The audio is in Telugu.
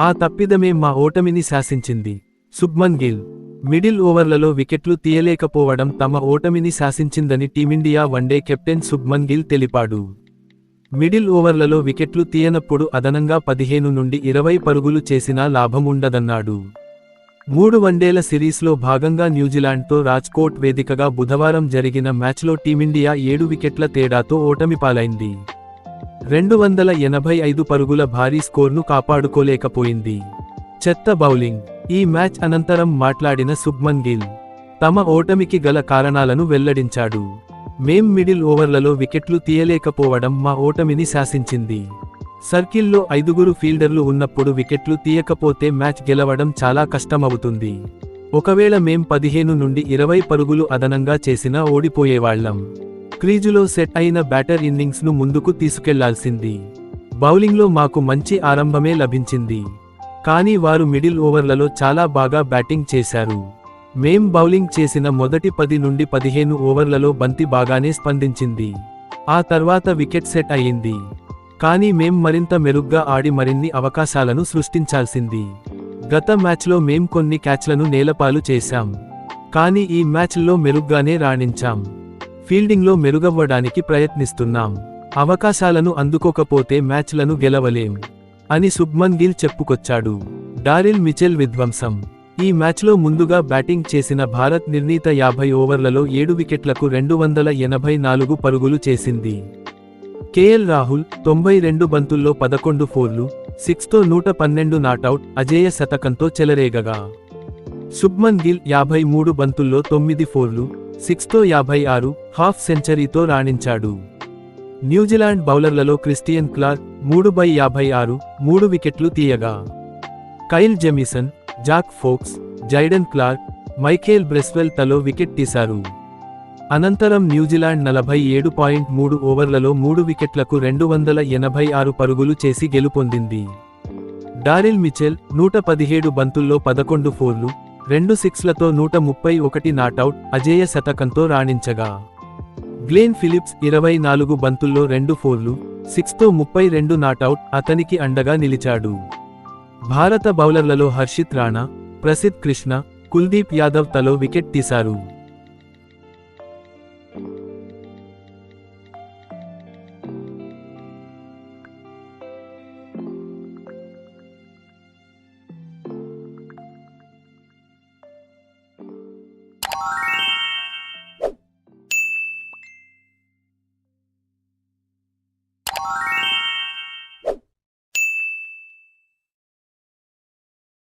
ఆ తప్పిదమే మా ఓటమిని శాసించింది. శుభ్మన్ గిల్. మిడిల్ ఓవర్లలో వికెట్లు తీయలేకపోవడం తమ ఓటమిని శాసించిందని Team India one day captain Shubman Gill తెలిపాడు. మిడిల్ ఓవర్లలో వికెట్లు తీయనప్పుడు అదనంగా పదిహేను నుండి ఇరవై పరుగులు చేసినా లాభం ఉండదన్నాడు. మూడు వన్డేల సిరీస్లో భాగంగా న్యూజిలాండ్తో రాజ్కోట్ వేదికగా బుధవారం జరిగిన మ్యాచ్లో టీమిండియా ఏడు వికెట్ల తేడాతో ఓటమి పాలైంది రెండు వందల ఎనభై ఐదు పరుగుల భారీ స్కోర్ను కాపాడుకోలేకపోయింది. చెత్త బౌలింగ్. ఈ మ్యాచ్ అనంతరం మాట్లాడిన సుబ్మన్ గిల్ తమ ఓటమికి గల కారణాలను వెల్లడించాడు. మేం మిడిల్ ఓవర్లలో వికెట్లు తీయలేకపోవడం మా ఓటమిని శాసించింది. సర్కిల్లో ఐదుగురు ఫీల్డర్లు ఉన్నప్పుడు వికెట్లు తీయకపోతే మ్యాచ్ గెలవడం చాలా కష్టమవుతుంది. ఒకవేళ మేం పదిహేను నుండి ఇరవై పరుగులు అదనంగా చేసినా ఓడిపోయేవాళ్ళం క్రీజులో సెట్ అయిన బ్యాటర్ ఇన్నింగ్స్ను ముందుకు తీసుకెళ్ళాల్సింది. బౌలింగ్లో మాకు మంచి ఆరంభమే లభించింది. కానీ వారు మిడిల్ ఓవర్లలో చాలా బాగా బ్యాటింగ్ చేశారు. మేం బౌలింగ్ చేసిన మొదటి పది నుండి పదిహేను ఓవర్లలో బంతి బాగానే స్పందించింది. ఆ తర్వాత వికెట్ సెట్ అయింది కానీ మేం మరింత మెరుగ్గా ఆడి మరిన్ని అవకాశాలను సృష్టించాల్సింది. గత మ్యాచ్లో మేం కొన్ని క్యాచ్లను నేలపాలు చేశాం. కానీ ఈ మ్యాచ్లో మెరుగ్గానే రాణించాం. ఫీల్డింగ్లో మెరుగవ్వడానికి ప్రయత్నిస్తున్నాం. అవకాశాలను అందుకోకపోతే మ్యాచ్లను గెలవలేం. అని శుభ్మన్ గిల్ చెప్పుకొచ్చాడు. డారిల్ మిచెల్ విధ్వంసం. ఈ మ్యాచ్లో ముందుగా బ్యాటింగ్ చేసిన భారత్ నిర్ణీత యాభై ఓవర్లలో ఏడు వికెట్లకు రెండు వందల ఎనభై నాలుగు పరుగులు చేసింది. కేఎల్ రాహుల్ తొంభై రెండు బంతుల్లో పదకొండు ఫోర్లు సిక్స్తో నూట పన్నెండు నాటౌట్ అజేయ శతకంతో చెలరేగగా. శుభ్మన్ గిల్ యాభై మూడు బంతుల్లో తొమ్మిది ఫోర్లు సిక్స్తో యాభై ఆరు హాఫ్ సెంచరీతో రాణించాడు. న్యూజిలాండ్ బౌలర్లలో క్రిస్టియన్ క్లార్క్ మూడు బై యాభై ఆరు మూడు వికెట్లు తీయగా. Kyle Jamieson Zak Foulkes Jayden Clarke Michael Bracewell తలో వికెట్ తీశారు. అనంతరం న్యూజిలాండ్ నలభై ఏడు పాయింట్ మూడు ఓవర్లలో మూడు వికెట్లకు రెండు వందల ఎనభై ఆరు పరుగులు చేసి గెలుపొందింది. డారిల్ మిచెల్ నూట పదిహేడు బంతుల్లో పదకొండు ఫోర్లు రెండు సిక్స్లతో నూట ముప్పై ఒకటి నాటౌట్ అజేయ శతకంతో రాణించగా. గ్లేన్ ఫిలిప్స్ ఇరవై నాలుగు బంతుల్లో రెండు ఫోర్లు సిక్స్తో ముప్పై రెండు నాటౌట్ అతనికి అండగా నిలిచాడు. భారత బౌలర్లలో హర్షిత్ రాణా ప్రసిద్ కృష్ణ కుల్దీప్ యాదవ్ తలో వికెట్ తీశారు.